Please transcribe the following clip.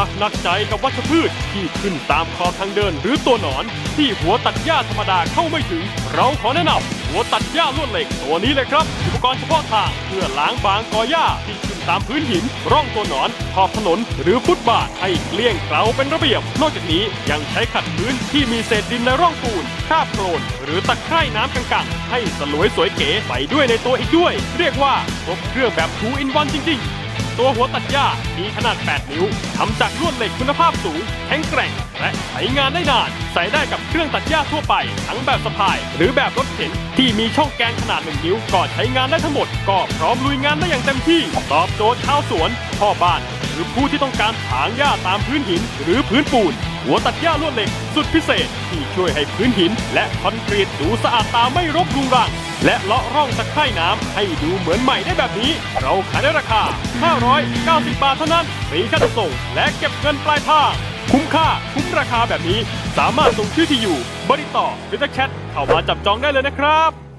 ากหนักใจกับวัชพืชที่ขึ้นตามขอบทางเดินหรือตัวหนอน ที่หัวตัดหญ้าธรรมดาเข้าไม่ถึง เราขอแนะนำหัวตัดหญ้าลวดเหล็กตัวนี้เลยครับ อุปกรณ์เฉพาะทางเพื่อล้างบางกอหญ้าที่ขึ้นตามพื้นหิน ร่องตัวหนอนขอบถนน หรือฟุตบาทให้เกลี้ยงเกลาเป็นระเบียบ นอกจากนี้ยังใช้ขัดพื้นที่มีเศษดินในร่องปูนคราบโคลนหรือตะไคร่น้ำกังๆให้สลวยสวยเก๋ไปด้วยในตัวอีกด้วย เรียกว่าครบเครื่องแบบทูอินวันจริง ๆ ตัวหัวตัดหญ้ามีขนาด 8 นิ้วทำจากลวดเหล็กคุณภาพสูง แข็งแกร่ง และใช้งานได้นาน ใส่ได้กับเครื่องตัดหญ้าทั่วไป ทั้งแบบสะพาย หรือแบบรถเข็นที่มีช่องแกนขนาด 1 นิ้วก็ใช้งานได้ทั้งหมด ก็พร้อมลุยงานได้อย่างเต็มที่ ตอบโจทย์ชาวสวน พ่อบ้าน หรือผู้ที่ต้องการถางหญ้าตามพื้นหิน หรือพื้นปูน หัวตัดหญ้าลวดเหล็กสุดพิเศษ ที่ช่วยให้พื้นหิน และคอนกรีตดูสะอาดตาไม่รกรุงรัง และเลาะร่องตะไคร่น้ำให้ดูเหมือนใหม่ได้แบบนี้ เราขายในราคา 590 บาทเท่านั้นฟรีค่าจัดส่ง และเก็บเงินปลายทางคุ้มค่าคุ้มราคาแบบนี้ สามารถส่งชื่อที่อยู่ บริต่อหรือจะแชทเข้ามาจับจองได้เลยนะครับ